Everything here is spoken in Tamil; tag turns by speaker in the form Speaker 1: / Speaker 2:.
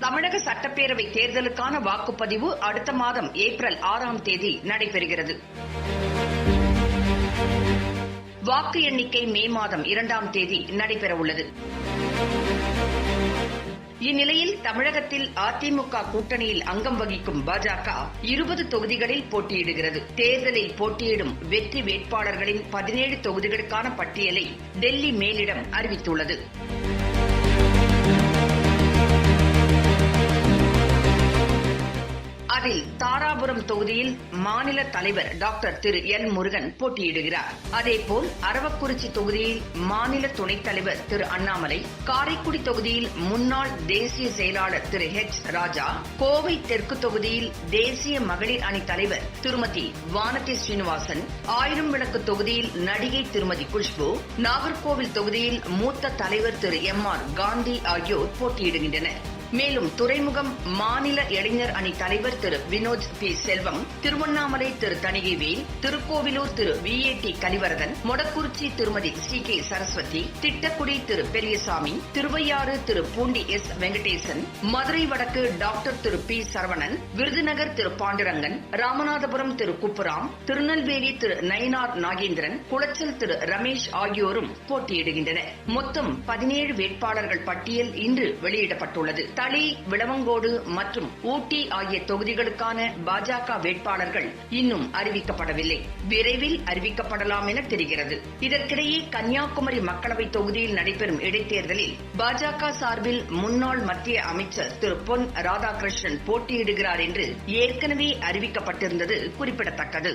Speaker 1: தமிழக சட்டப்பேரவை தேர்தலுக்கான வாக்குப்பதிவு அடுத்த மாதம் ஏப்ரல் ஆறாம் தேதி நடைபெறுகிறது. வாக்கு எண்ணிக்கை மே மாதம் இரண்டாம் தேதி நடைபெறவுள்ளது. இந்நிலையில் தமிழகத்தில் அதிமுக கூட்டணியில் அங்கம் வகிக்கும் பாஜக இருபது தொகுதிகளில் போட்டியிடுகிறது. தேர்தலில் போட்டியிடும் வெற்றி வேட்பாளர்களின் பதினேழு தொகுதிகளுக்கான பட்டியலை டெல்லி மேலிடம் அறிவித்துள்ளது. அதில் தாராபுரம் தொகுதியில் மாநில தலைவர் டாக்டர் திரு எல் முருகன் போட்டியிடுகிறார். அதேபோல் அரவக்குறிச்சி தொகுதியில் மாநில துணைத் தலைவர் திரு அண்ணாமலை காரைக்குடி தொகுதியில் முன்னாள் தேசிய செயலாளர் திரு ஹெச் ராஜா கோவை தெற்கு தொகுதியில் தேசிய மகளிர் அணி தலைவர் திருமதி வானதி ஸ்ரீனிவாசன் ஆயிரம் விளக்கு தொகுதியில் நடிகை திருமதி குஷ்பு நாகர்கோவில் தொகுதியில் மூத்த தலைவர் திரு எம். ஆர். காந்தி ஆகியோர் போட்டியிடுகின்றனர். மேலும் துறைமுகம் மாநில இளைஞர் அணி தலைவர் Thiru Vinoth P. Selvam Tiruvannamalai Thiru Thanigaivel Tirukoilur Thiru V. A. T. Kalivaradhan Modakurichi Thirumathi C. K. Saraswathi Tittakudi Thiru Periyasamy Thiruvaiyaru Thiru Poondi S. Venkatesan Madurai வடக்கு டாக்டர் திரு பி. சரவணன் விருதுநகர் திரு பாண்டுரங்கன் ராமநாதபுரம் திரு குப்புராம் திருநெல்வேலி திரு நயினார் நாகேந்திரன் குளச்சல் திரு ரமேஷ் ஆகியோரும் போட்டியிடுகின்றனர். மொத்தம் பதினேழு வேட்பாளர்கள் பட்டியல் இன்று வெளியிடப்பட்டுள்ளது. தளி விளவங்கோடு மற்றும் ஊட்டி ஆகிய தொகுதிகளுக்கான பாஜக வேட்பாளர்கள் இன்னும் அறிவிக்கப்படவில்லை. விரைவில் அறிவிக்கப்படலாம் என தெரிகிறது. இதற்கிடையே கன்னியாகுமரி மக்களவை தொகுதியில் நடைபெறும் இடைத்தேர்தலில் பாஜக சார்பில் முன்னாள் மத்திய அமைச்சர் திரு பொன் ராதாகிருஷ்ணன் போட்டியிடுகிறார் என்று ஏற்கனவே அறிவிக்கப்பட்டிருந்தது குறிப்பிடத்தக்கது.